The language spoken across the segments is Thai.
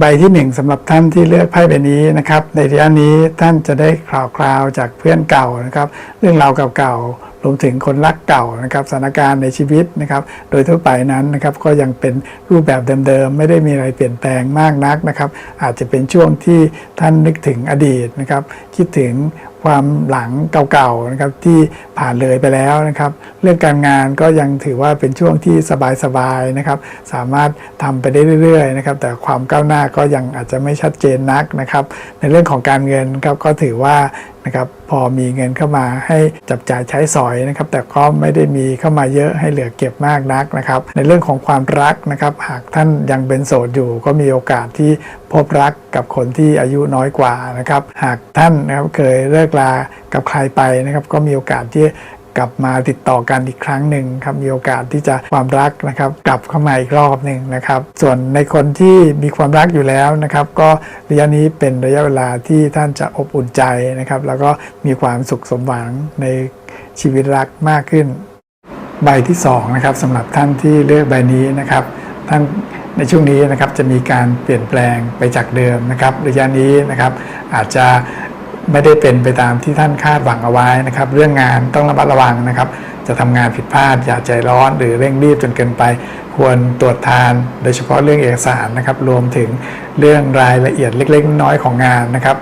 ใบที่หนึ่งสำหรับท่านที่เลือกไพ่ใบนี้นะครับ ในระยะนี้ท่านจะได้ข่าวคราวจากเพื่อนเก่านะครับ เรื่องราวเก่าๆรวมถึงคนรักเก่านะครับสถานการณ์ในชีวิตนะครับ โดยทั่วไปนั้นนะครับก็ยังเป็นรูปแบบเดิมๆ ไม่ได้มีอะไรเปลี่ยนแปลงมากนักนะครับ อาจจะเป็นช่วงที่ท่านนึกถึงอดีตนะครับ คิดถึง ความหลังเก่าๆนะครับที่ผ่านเลยไปแล้วนะครับ เรื่องการงานก็ยังถือว่าเป็นช่วงที่สบายๆนะครับ สามารถทำไปได้เรื่อยๆนะครับ แต่ความก้าวหน้าก็ยังอาจจะไม่ชัดเจนนักนะครับ ในเรื่องของการเงินครับก็ถือว่า นะครับพอมีเงินเข้ามาให้จับจ่ายใช้สอยนะครับแต่ก็ไม่ได้มีเข้ามาเยอะให้เหลือเก็บมากนักนะครับในเรื่องของความรักนะครับหากท่านยังเป็นโสดอยู่ ก็มีโอกาสที่พบรักกับคนที่อายุน้อยกว่านะครับหากท่านนะครับเคยเลิกลากับใครไปนะครับก็มีโอกาสที่ กลับมาติดต่อกันอีกครั้งหนึ่งครับมีโอกาสที่จะความรักนะครับกลับเข้ามาอีกรอบหนึ่งนะครับ ส่วนในคนที่มีความรักอยู่แล้วนะครับ ก็ระยะนี้เป็นระยะเวลาที่ท่านจะอบอุ่นใจนะครับ แล้วก็มีความสุขสมหวังในชีวิตรักมากขึ้น ใบที่2นะครับสำหรับท่านที่เลือกใบนี้นะครับ ท่านในช่วงนี้นะครับจะมีการเปลี่ยนแปลงไปจากเดิมนะครับ ระยะนี้นะครับอาจจะ ไม่ได้เป็นไปตามที่ท่านคาดหวังเอาไว้นะครับ เรื่องงานต้องระมัดระวังนะครับ จะทำงานผิดพลาดอย่าใจร้อนหรือเร่งรีบจนเกินไป ควรตรวจทาน โดยเฉพาะเรื่องเอกสารนะครับ รวมถึงเรื่องรายละเอียดเล็กๆ น้อยๆของงานนะครับ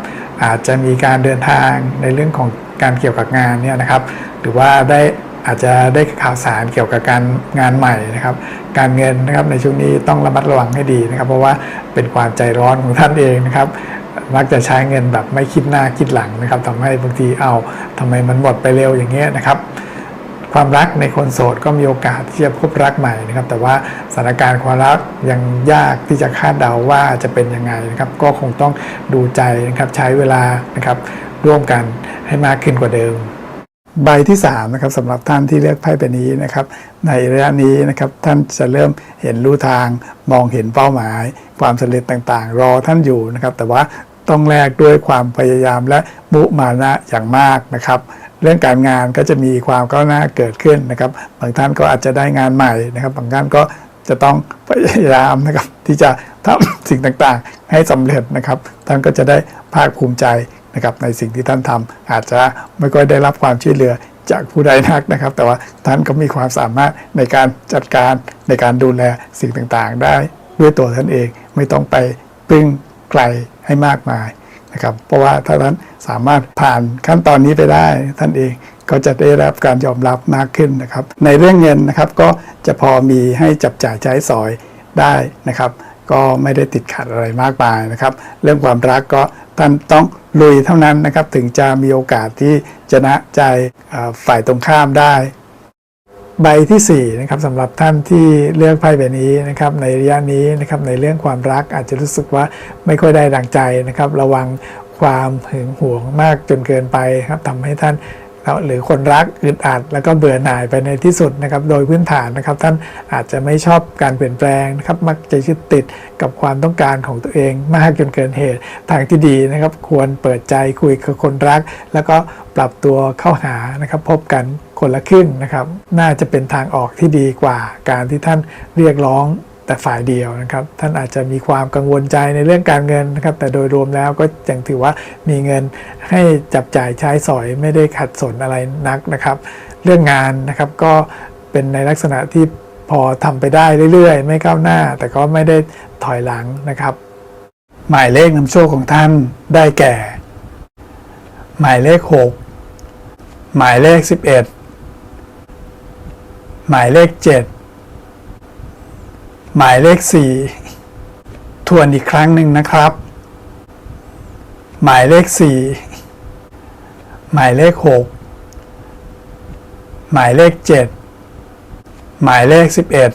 อาจจะมีการเดินทางในเรื่องของการเกี่ยวกับงานเนี่ยนะครับ หรือว่าได้อาจจะได้ข่าวสารเกี่ยวกับการงานใหม่นะครับ การเงินนะครับในช่วงนี้ต้องระมัดระวังให้ดีนะครับ เพราะว่าเป็นความใจร้อนของท่านเองนะครับ มักจะใช้เงินแบบไม่คิดหน้าคิดหลังนะครับทำให้บางทีเอาทำไมมันหมดไปเร็วอย่างเงี้ยนะครับ ความรักในคนโสดก็มีโอกาสที่จะพบรักใหม่นะครับ แต่ว่าสถานการณ์ความรักยังยากที่จะคาดเดาว่าจะเป็นยังไงนะครับ ก็คงต้องดูใจนะครับใช้เวลานะครับร่วมกันให้มากขึ้นกว่าเดิมใบที่3นะครับสำหรับท่านที่เลือกไพ่ใบนี้นะครับ ในระยะนี้นะครับท่านจะเริ่มเห็นรูทางมองเห็นเป้าหมาย ความสำเร็จต่างๆ รอท่านอยู่นะครับ แต่ว่า ต้องแลกด้วยความพยายามและมุมานะอย่างมากนะครับ เรื่องการงานก็จะมีความก้าวหน้าเกิดขึ้นนะครับ บางท่านก็อาจจะได้งานใหม่นะครับ บางท่านก็จะต้องพยายามนะครับ ที่จะทำสิ่งต่างๆ ให้สำเร็จนะครับ ท่านก็จะได้ภาคภูมิใจนะครับในสิ่งที่ท่านทำอาจจะไม่ค่อยได้รับความช่วยเหลือจากผู้ใดนักนะครับ แต่ว่าท่านก็มีความสามารถในการจัดการในการดูแลสิ่งต่างๆ ได้ด้วยตัวท่านเองไม่ต้องไปพึ่งไกล ให้มากมายนะครับเพราะว่าถ้าท่านสามารถผ่านขั้นตอนนี้ไปได้ท่านเองก็จะได้รับการยอมรับมากขึ้นนะครับ ในเรื่องเงินนะครับก็จะพอมีให้จับจ่ายใช้สอยได้นะครับ ก็ไม่ได้ติดขัดอะไรมากมายนะครับ เรื่องความรักก็ท่านต้องลุยเท่านั้นนะครับ ถึงจะมีโอกาสที่ชนะใจฝ่ายตรงข้ามได้ ใบที่4นะครับสำหรับท่านที่เลือกไพ่ใบนี้นะครับในระยะนี้นะครับในเรื่องความรักอาจจะรู้สึกว่าไม่ค่อยได้ดังใจนะครับ ระวังความหึงหวงมากจนเกินไปครับทำให้ท่าน หรือคนรักอึดอัดแล้วก็เบื่อหน่ายไปในที่สุดนะครับ โดยพื้นฐานนะครับ ท่านอาจจะไม่ชอบการเปลี่ยนแปลงนะครับ มักจะยึดติดกับความต้องการของตัวเองมากจนเกินเหตุ ทางที่ดีนะครับ ควรเปิดใจคุยกับคนรัก แล้วก็ปรับตัวเข้าหานะครับ พบกันคนละครึ่งนะครับ น่าจะเป็นทางออกที่ดีกว่าการที่ท่านเรียกร้อง แต่ฝ่ายเดียวนะครับ ท่านอาจจะมีความกังวลใจในเรื่องการเงินนะครับ แต่โดยรวมแล้วก็ยังถือว่ามีเงินให้จับจ่ายใช้สอยไม่ได้ขัดสนอะไรนักนะครับ เรื่องงานนะครับก็เป็นในลักษณะที่พอทำไปได้เรื่อยๆ ไม่ก้าวหน้า แต่ก็ไม่ได้ถอยหลังนะครับ หมายเลขนำโชคของท่านได้แก่ หมายเลข 6 หมายเลข 11 หมายเลขเจ็ด หมายเลขสี่ทวนอีกครั้งหนึ่งนะครับ หมายเลขสี่หมายเลขหกหมายเลขเจ็ดหมายเลขสิบเอ็ด